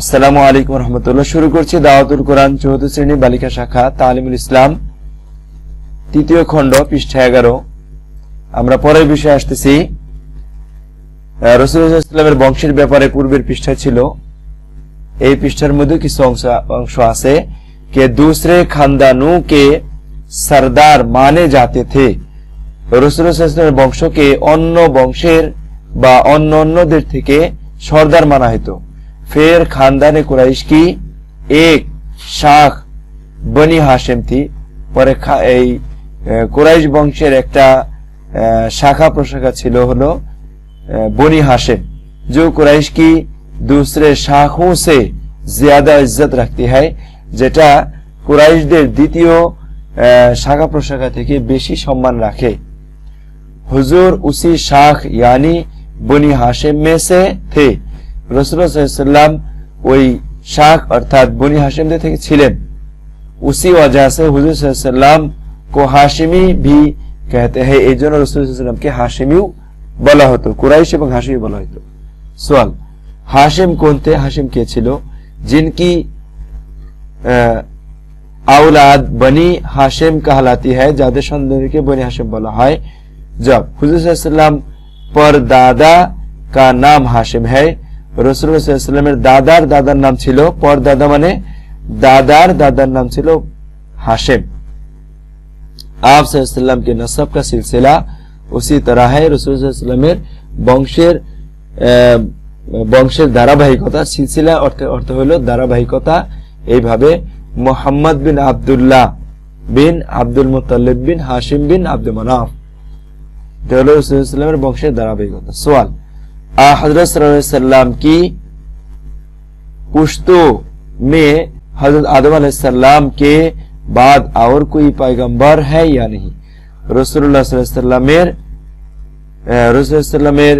আসসালামু আলাইকুম রহমতুল্লাহ। শুরু করছি দাওয়াতুল কোরআন চৌদ্দ শ্রেণি বালিকা শাখা, তালিমুল ইসলাম, তৃতীয় খণ্ড, পৃষ্ঠা এগারো। আমরা পরের বিষয়ে আসতেছি। রসুলামের বংশের ব্যাপারে পূর্বের পৃষ্ঠা ছিল। এই পৃষ্ঠার মধ্যে কিছু অংশ অংশ আছে। কে দুসরে খানদানু, কে সর্দার মানে যাতে থে। রসুলামের বংশকে অন্য বংশের বা অন্য অন্যদের থেকে সর্দার মানা হতো ফের খানদানে কুরাইশ কি এক শাখ বনি হাশেম থি পরে খা- এই আহ, কুরাইশ বংশের একটা আহ, শাখা প্রশাখা ছিল হলো আহ, বনি हाशिम जो कुरैश की दूसरे शाखों से ज्यादा इज्जत रखती है যেটা কুরাইশদের দ্বিতীয় আহ, শাখা প্রশাখা থেকে বেশি সম্মান রাখে हुजूर उसी शाख यानी बनी हाशिम में से थे রসুল্লাহাম ওই শাখ অর্থাৎ বনি হাশিমদের থেকে ছিলেন उसी वजह से हुजूर सल्लल्लाम को हाशिमी भी कहते हैं এই জন্য রসুলামকে হাশিমিও বলা হতো কুরাইশ এবং হাশিমি বলা হতো সোয়াল হাশিম কোনতে হাশিম কে ছিল जिनकी আহ, औलाद बनी हाशिम कहलाती है যাদের সন্তানকে বনি হাশিম বলা হয় जब हुजूर सल्लल्लाम पर दादा का नाम हाशिम है রসুলের দাদার দাদার নাম ছিল পর দাদা মানে দাদার দাদার নাম ছিল हाशिम आप सल्लल्लाम के नसब का सिलसिला उसी तरह है রসুলের বংশের আহ, বংশের ধারাবাহিকতা সিলসিলা অর্থ অর্থ হলো ধারাবাহিকতা এইভাবে মোহাম্মদ বিন আব্দুল্লাহ বিন আব্দুল মুতাল্লিব বিন হাশিম বিন আব্দুল মানাফ এটা হলো রসুলের বংশের ধারাবাহিকতা সোয়াল आ हजरत सल्लल्लाहु अलैहि वसल्लम की पुश्तो में हजरत आदम अलैहिस्सलाम के बाद और कोई पैगंबर है या नहीं রসুল্লাহ সাল্লামের রসুলামের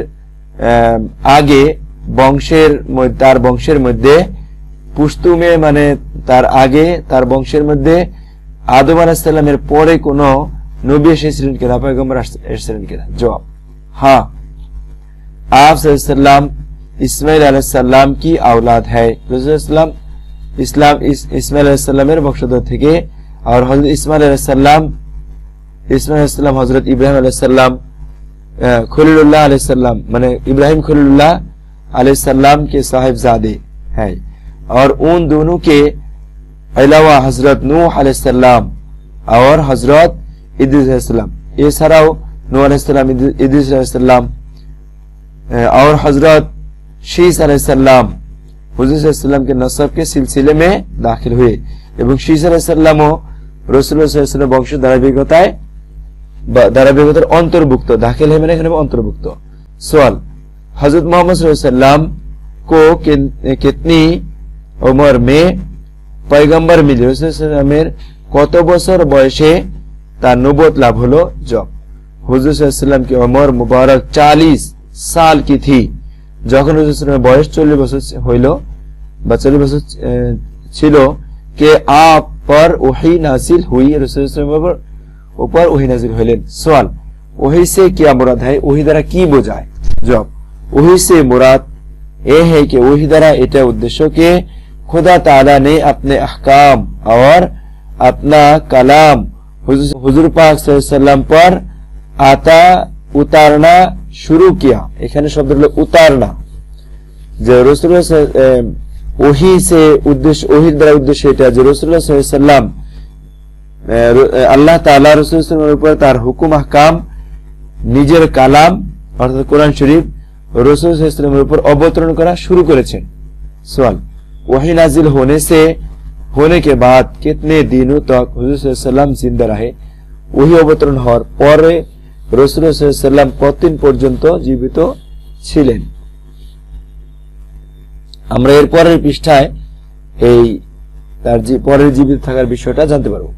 আগে বংশের মধ্যে তার বংশের মধ্যে পুস্তুমে মানে তার আগে তার বংশের মধ্যে আদম আলাহিসাল্লামের পরে কোন নবী এসেছিলেন কিনা পয়গম্বর এসেছিলেন কিনা জবাব হ্যাঁ आप सल्लम ইসমাইল আলাইসাল্লাম কি আওলাদ হ্যায় রসুলাম ইসলাম ইসমাইল আলাইসাল্লামের বংশধর থেকে আর হজরত ইসমাইল আলাইসাল্লাম ইসমাইল আলাইসাল্লাম হজরত ইব্রাহিম আলাইসাল্লাম खलीलुल्लाह अलैहिस्सलाम माने इब्राहिम खलीलुल्लाह अलैहिस्सलाम के साहिबजादे हैं और उन दोनों के अलावा हजरत नूह अलैहिस्सलाम और हजरत इद्रिस अलैहिस्सलाम ये ছাড়াও নূহ আলাইহিসসালাম ইদ্রিস আলাইহিসসালাম और हजरत शीस अलैहिस्सलाम हुजूर सल्लल्लाहु के नसब के सिलसिले में दाखिल हुए এবং শীস আলাইহিসসালাম ও রাসূলুল্লাহ সাল্লাল্লাহু আলাইহি বংশ ধারাবাহিকতায় বা ধারাবাহিকতার অন্তর্ভুক্ত দাখিল है मैंने এখানে অন্তর্ভুক্ত सवाल हजरत मोहम्मद सल्लल्लाहु अलैहि वसल्लम को किन- कितनी उम्र में পয়গম্বর মিলে রসুলের কত বছর বয়সে তার নবত লাভ হলো জব হুজুর সাল্লাম की उम्र मुबारक 40 সাল কি থি যখন হুজুরের বয়স 40 বছর হইল বা 40 বছর আহ, ছিল কে আপ पर वही नाजिल हुई रसूल पर ऊपर वही नाजिल হইলেন सवाल वही से क्या मुराद है वही দ্বারা কি বোঝায় জব वही से मुराद ये है कि वही द्वारा এটা उद्देश्य के खुदा ताला ने अपने अहकाम और अपना कलाम हुजूर हुजूर पाक सल्लल्लाहु अलैहि वसल्लम पर आता उतारना শুরু কিয়া এখানে শব্দ হলো উতারনা যে রসুল্লাহ ওহি সে উদ্দেশ্য ওহির দ্বারা উদ্দেশ্য এটা যে রসুল্লাহ সাল্লাম আল্লাহ তাআলা রসুলের উপর তার হুকুম আহকাম নিজের কালাম অর্থাৎ কোরআন শরীফ রসুল ইসলামের উপর অবতরণ করা শুরু করেছেন सवाल वही नाजिल होने से होने के बाद कितने दिनों तक हुजूर जिंदा रहे वही অবতরণ হওয়ার পরে রসুল সাল্লাম কতদিন পর্যন্ত জীবিত ছিলেন? আমরা এর পরের পৃষ্ঠায় এই তার পরের জীবিত থাকার বিষয়টা জানতে পারব।